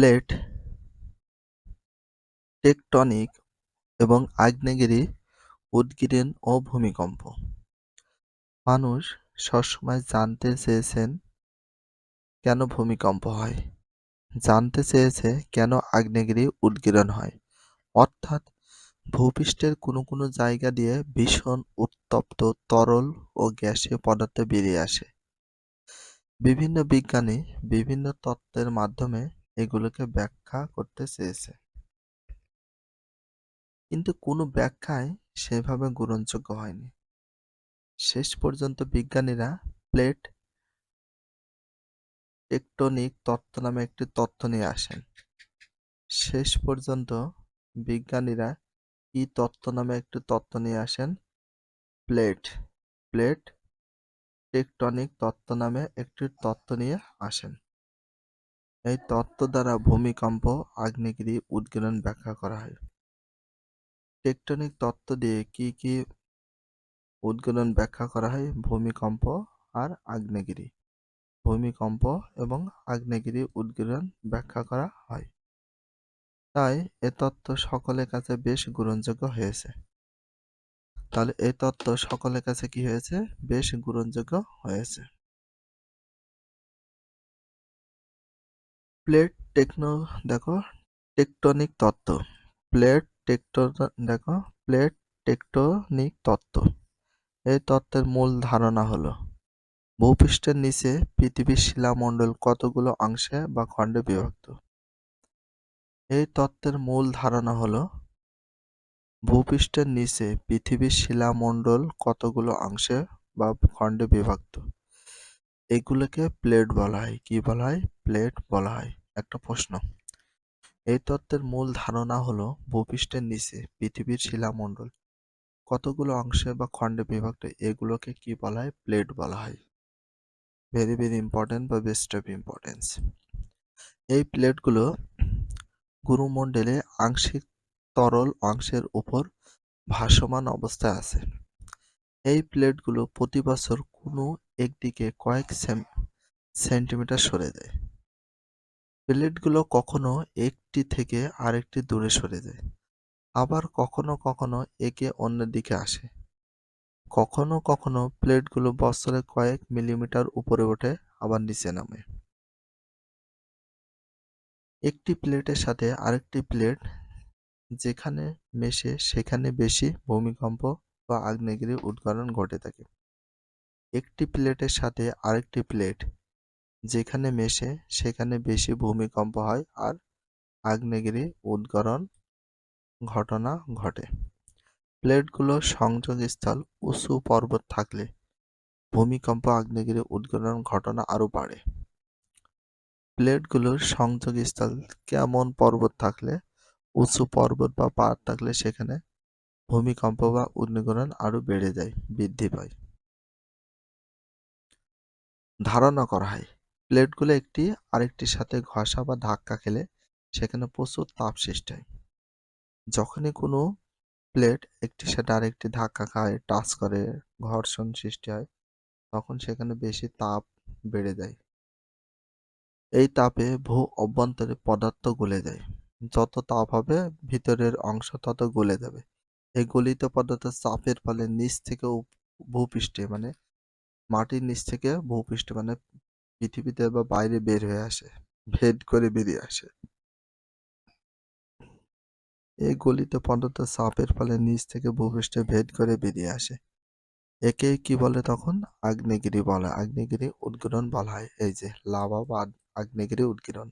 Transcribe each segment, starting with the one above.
Plate tectonic এবং আগ্নেয়গিরি উদগীরণ ও ভূমিকম্প। মানুষ সবসময় জানতে চেয়েছেন কেন ভূমিকম্প হয়। জানতে চেয়েছে কেন আগ্নেয়গিরি, উদগীরণ হয়। অর্থাৎ ভূপৃষ্ঠের কোনো কোনো জায়গা দিয়ে ভীষণ উত্তপ্ত তরল ও গ্যাসীয় পদার্থ বেরিয়ে আসে। বিভিন্ন বিজ্ঞানী বিভিন্ন তত্ত্বের মাধ্যমে এগুলোকে ব্যাখ্যা করতে চেয়েছে। কিন্তু কোনো ব্যাখ্যায় সেভাবে গ্রহণযোগ্য হয়নি। শেষ পর্যন্ত বিজ্ঞানীরা প্লেট টেকটনিক তত্ত্ব নামে একটি তত্ত্ব নিয়ে আসেন। শেষ পর্যন্ত বিজ্ঞানীরা কি তত্ত্ব নামে একটি তত্ত্ব নিয়ে আসেন প্লেট। প্লেট টেকটনিক তত্ত্ব নামে একটি তত্ত্ব নিয়ে আসেন। এই তত্ত্ব দ্বারা ভূমিকম্প, আগ্নেয়গিরি, উদগীরণ ব্যাখ্যা করা হয়। টেকটনিক তত্ত্ব দিয়ে কি কি উদগীরণ ব্যাখ্যা করা হয়? ভূমিকম্প আর আগ্নেয়গিরি। ভূমিকম্প এবং আগ্নেয়গিরি উদগীরণ ব্যাখ্যা করা হয়। তাই এ তত্ত্ব সকলের কাছে বেশ গ্রহণযোগ্য হয়েছে। তাহলে এই তত্ত্ব সকলের কাছে কি হয়েছে? বেশ গ্রহণযোগ্য হয়েছে। প্লেট টেকনো, দেখো, টেকটনিক তত্ত্ব। প্লেট টেকটো, দেখো, প্লেট টেকটোনিক তত্ত্ব। এই তত্ত্বের মূল ধারণা হলো, ভূপৃষ্ঠের নিচে পৃথিবীর শিলামণ্ডল কতগুলো অংশে বা খণ্ডে বিভক্ত? এই তত্ত্বের মূল ধারণা হলো, ভূপৃষ্ঠের নিচে পৃথিবীর শিলামণ্ডল কতগুলো অংশে বা খণ্ডে বিভক্ত? এগুলোকে প্লেট বলা হয়। কি বলা হয়? প্লেট বলা হয়। একটা প্রশ্ন। এই তত্ত্বের মূল ধারণা হলো ভূপৃষ্ঠের নিচে পৃথিবীর শিলামণ্ডল। কতগুলো অংশে বা খণ্ডে বিভক্ত, এগুলোকে কি বলা হয়? প্লেট বলা হয়। ভেরি ভেরি ইম্পর্টেন্ট বা বেস্ট অফ ইম্পর্টেন্স এই প্লেটগুলো গুরুমণ্ডলে আংশিক তরল অংশের উপর ভাসমান অবস্থায় আছে। এই প্লেটগুলো প্রতি বছর কোনো একদিকে কয়েক সেন্টিমিটার সরে যায়। প্লেটগুলো কখনো একটি থেকে আরেকটি দূরে সরে যায়, আবার কখনো কখনো একে অন্য দিকে আসে। কখনো কখনো প্লেটগুলো বছরে কয়েক মিলিমিটার উপরে ওঠে, আবার নিচে নামে। একটি প্লেটের সাথে আরেকটি প্লেট যেখানে মেশে, সেখানে বেশি ভূমিকম্প বা আগ্নেয়গিরি উদ্গারণ ঘটে থাকে। একটি প্লেটের সাথে আরেকটি প্লেট যেখানে মেশে, সেখানে বেশি ভূমিকম্প হয় আর আগ্নেয়গিরি উদ্গরণ ঘটনা ঘটে। প্লেটগুলোর সংযোগস্থল, উঁচু পর্বত থাকলে ভূমিকম্প, আগ্নেয়গিরি উদ্গরণ ঘটনা আরও বাড়ে। প্লেটগুলোর সংযোগস্থল কেমন পর্বত থাকলে, উঁচু পর্বত বা পাহাড় থাকলে সেখানে ভূমিকম্প বা উদ্গীরণ আরও বেড়ে যায়, বৃদ্ধি পায়। ধারণা করা হয় প্লেটগুলো একটি আরেকটির সাথে ঘষা বা ধাক্কা খেলে সেখানে প্রচুর তাপ সৃষ্টি হয়। যখনই কোনো প্লেট একটির সাথে আরেকটি ধাক্কা খায়, টাচ করে, ঘর্ষণ সৃষ্টি হয়, তখন সেখানে বেশি তাপ বেড়ে যায়। এই তাপে ভূ অভ্যন্তরে পদার্থ গলে যায়। যত তাপ হবে, ভিতরের অংশ তত গলে যাবে। এই গলিত পদার্থ চাপের ফলে নিচ থেকে ভূপৃষ্ঠে মানে মাটির নিচ থেকে ভূপৃষ্ঠে মানে পৃথিবীতে বা বাইরে বের হয়ে আসে, ভেদ করে বেরিয়ে আসে। এই গলিত পদার্থ চাপের ফলে নিচ থেকে ভূপৃষ্ঠে ভেদ করে বেরিয়ে আসে। একে কি বলে তখন? আগ্নেয়গিরি বলে। আগ্নেয়গিরি উদ্গীরণ বলা হয়। এই যে, লাভা বা আগ্নেয়গিরি উদ্গীরণ।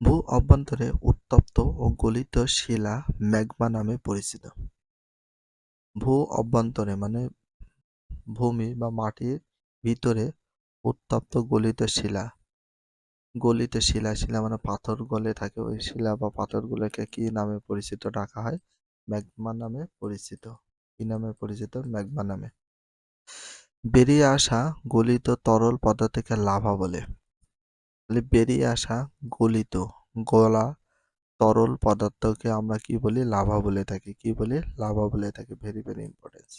ভূ অভ্যন্তরে উত্তপ্ত ও গলিত শিলা ম্যাগমা নামে পরিচিত। ভূ অভ্যন্তরে মানে ভূমি বা মাটির ভিতরে উত্তপ্ত গলিত শিলা। গলিত শিলা শিলা মানে পাথর গলে থাকে। ওই শিলা বা পাথরগুলোকে কি নামে পরিচিত? ডাকা হয় ম্যাগমা নামে পরিচিত। কি নামে পরিচিত? ম্যাগমা নামে। বেরিয়ে আসা গলিত তরল পদার্থকে লাভা বলে। বেরিয়ে আসা গলিত, গলা তরল পদার্থকে আমরা কি বলি? লাভা বলে থাকি। কি বলি? লাভা বলে থাকি। ভেরি ভেরি ইম্পর্টেন্স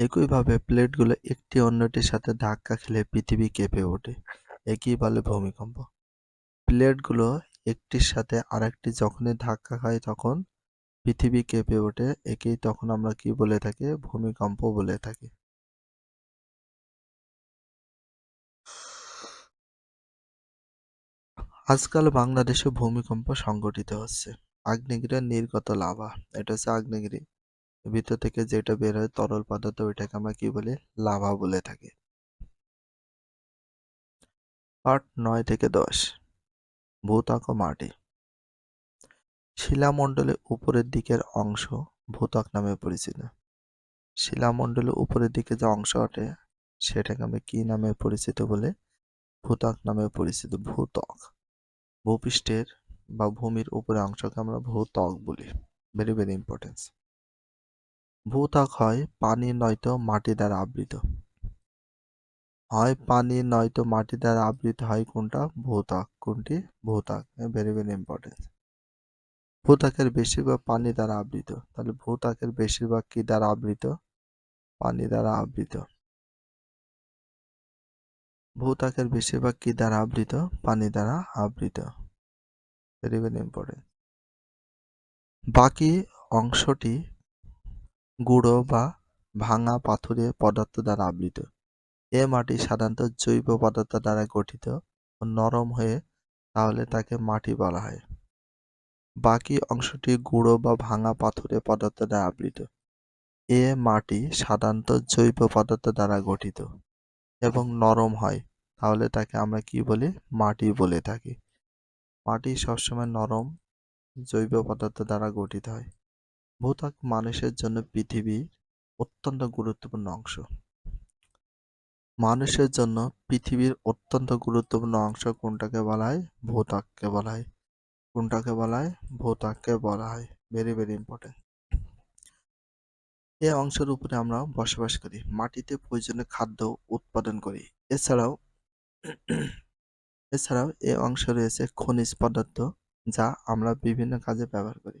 একইভাবে প্লেটগুলো একটি অন্যটির সাথে ধাক্কা খেলে পৃথিবী কেঁপে ওঠে। একেই বলে ভূমিকম্প। প্লেটগুলো একটির সাথে আরেকটি যখনই ধাক্কা খায় তখন পৃথিবী কেঁপে ওঠে। একেই তখন আমরা কি বলে থাকি? ভূমিকম্প বলে থাকি। আজকাল বাংলাদেশে ভূমিকম্প সংঘটিত হচ্ছে। আগ্নেয়গিরির নির্গত লাভা। এটা হচ্ছে আগ্নেয়গিরি। ভিতর থেকে যেটা বের হয় তরল পদার্থ, ওইটাকে আমরা কি বলি? লাভা বলে থাকি। পার্ট নয় থেকে দশ। ভূত্বক ও মাটি। শিলামণ্ডলের উপরের দিকের অংশ ভূত্বক নামে পরিচিত। শিলামণ্ডলের উপরের দিকে যে অংশ ওঠে সেটাকে আমরা কি নামে পরিচিত বলে? ভূত্বক নামে পরিচিত। ভূত্বক ভূপৃষ্ঠের বা ভূমির উপরে অংশকে আমরা ভূত্বক বলি। ভেরি ভেরি ইম্পর্টেন্স ভূত্বক হয় পানি নয়তো মাটি দ্বারা আবৃত। হয় পানি নয়তো মাটি দ্বারা আবৃত হয় কোনটা? ভূত্বক কোনটি? ভূত্বক ভেরি ভেরি ইম্পর্টেন্ট ভূত্বকের বেশিরভাগ পানি দ্বারা আবৃত। তাহলে ভূত্বকের বেশিরভাগ কি দ্বারা আবৃত? পানি দ্বারা আবৃত। ভূত্বকের বেশিরভাগ কি দ্বারা আবৃত? পানি দ্বারা আবৃত। ভেরি ভেরি ইম্পর্টেন্ট বাকি অংশটি গুঁড়ো বা ভাঙা পাথুরে পদার্থ দ্বারা আবৃত। এ মাটি সাধারণত জৈব পদার্থ দ্বারা গঠিত ও নরম হয়ে, তাহলে তাকে মাটি বলা হয়। বাকি অংশটি গুঁড়ো বা ভাঙা পাথুরে পদার্থ দ্বারা আবৃত। এ মাটি সাধারণত জৈব পদার্থ দ্বারা গঠিত এবং নরম হয়, তাহলে তাকে আমরা কি বলি? মাটি বলে থাকি। মাটি সবসময় নরম জৈব পদার্থ দ্বারা গঠিত হয়। ভূত্বক মানুষের জন্য পৃথিবী অত্যন্ত গুরুত্বপূর্ণ অংশ। মানুষের জন্য পৃথিবীর অত্যন্ত গুরুত্বপূর্ণ অংশ কোনটাকে বলা হয়? ভূত্বককে বলা হয়। কোনটাকে বলা হয়? ভূত্বককে বলা হয়। ভেরি ভেরি ইম্পর্টেন্ট এই অংশের উপরে আমরা বসবাস করি। মাটিতে প্রয়োজনীয় খাদ্য উৎপাদন করি। এছাড়াও এছাড়াও এ অংশে রয়েছে খনিজ পদার্থ যা আমরা বিভিন্ন কাজে ব্যবহার করি।